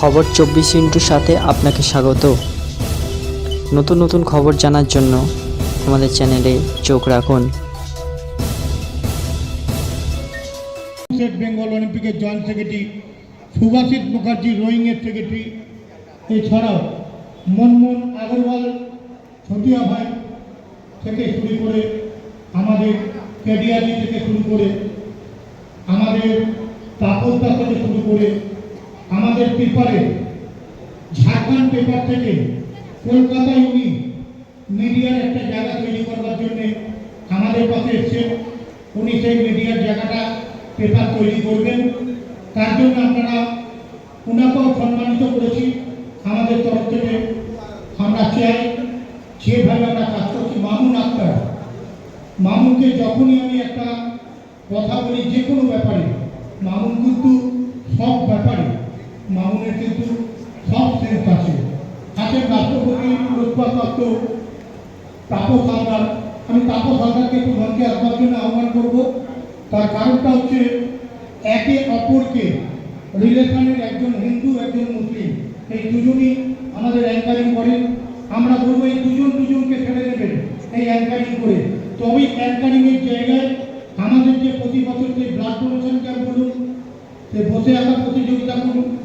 খবর চব্বিশ ইন্টুর সাথে আপনাকে স্বাগত। নতুন নতুন খবর জানার জন্য আমাদের চ্যানেলে চোখ রাখুন। বেঙ্গল অলিম্পিকের জয়েন্ট সেক্রেটারি সুভাষিত মুখার্জি রোয়িংয়ের সেক্রেটারি। এছাড়াও মনমোহন আগরওয়াল ছটিয়া ভাই থেকে শুরু করে আমাদের থেকে শুরু করে আমাদের তাপসদা থেকে শুরু করে আমাদের পেপারে, ঝাড়খণ্ড পেপার থেকে কলকাতায় উনি মিডিয়ার একটা জায়গা তৈরি করবার জন্যে আমাদের পাশে এসছেন। উনি সেই মিডিয়ার জায়গাটা পেপার তৈরি করবেন। তার জন্য আপনারা ওনাকেও সম্মানিত করেছি। আমাদের তরফ থেকে আমরা চাই যেভাবে আমরা কাজ করছি। মামুন আক্তার, মামুনকে যখনই আমি একটা কথা বলি, যে কোনো ব্যাপারে, মামুন কিন্তু সব ব্যাপারে মামুনের কিন্তু সব সেন্স আছে আছেন রাষ্ট্রপতি পুরস্কারপ্রাপ্ত তাপস হালদার আমি তাপস হালদারকে একটু মঞ্চে আসবার জন্য আহ্বান করব। তার কারণটা হচ্ছে একে অপরকে রিলেশনের একজন হিন্দু, একজন মুসলিম। এই দুজনই আমাদের অ্যাঙ্কারিং করেন। আমরা বলব এই দুজন দুজনকে ছেড়ে দেবেন এই অ্যাঙ্কারিং করে। তবেই অ্যাঙ্কারিংয়ের জায়গায় বসে আঁকা প্রতিযোগিতা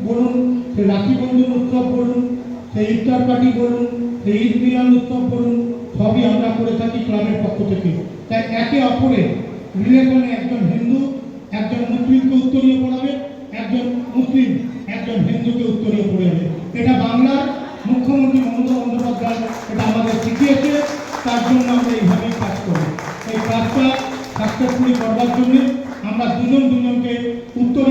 বলুন, সে রাখি বন্ধন উৎসব বলুন, সে ইফতার পার্টি বলুন, সে ঈদ মিলান উৎসব বলুন, সবই আমরা করে থাকি ক্লাবের পক্ষ থেকে। তাই একে অপরের রিলেশনে একজন হিন্দু, একজন মুসলিমকে উত্তরীয় পড়াবে, একজন মুসলিম, একজন হিন্দুকে উত্তরীয় পড়াবে এটা বাংলার মুখ্যমন্ত্রী মমতা বন্দ্যোপাধ্যায় এটা আমাদের শিখিয়েছে, তার জন্য আমরা এইভাবেই কাজ করি। এই কাজটা সাকসেসফুলি করবার জন্যে আমরা দুজন দুজনকে উত্তরীয়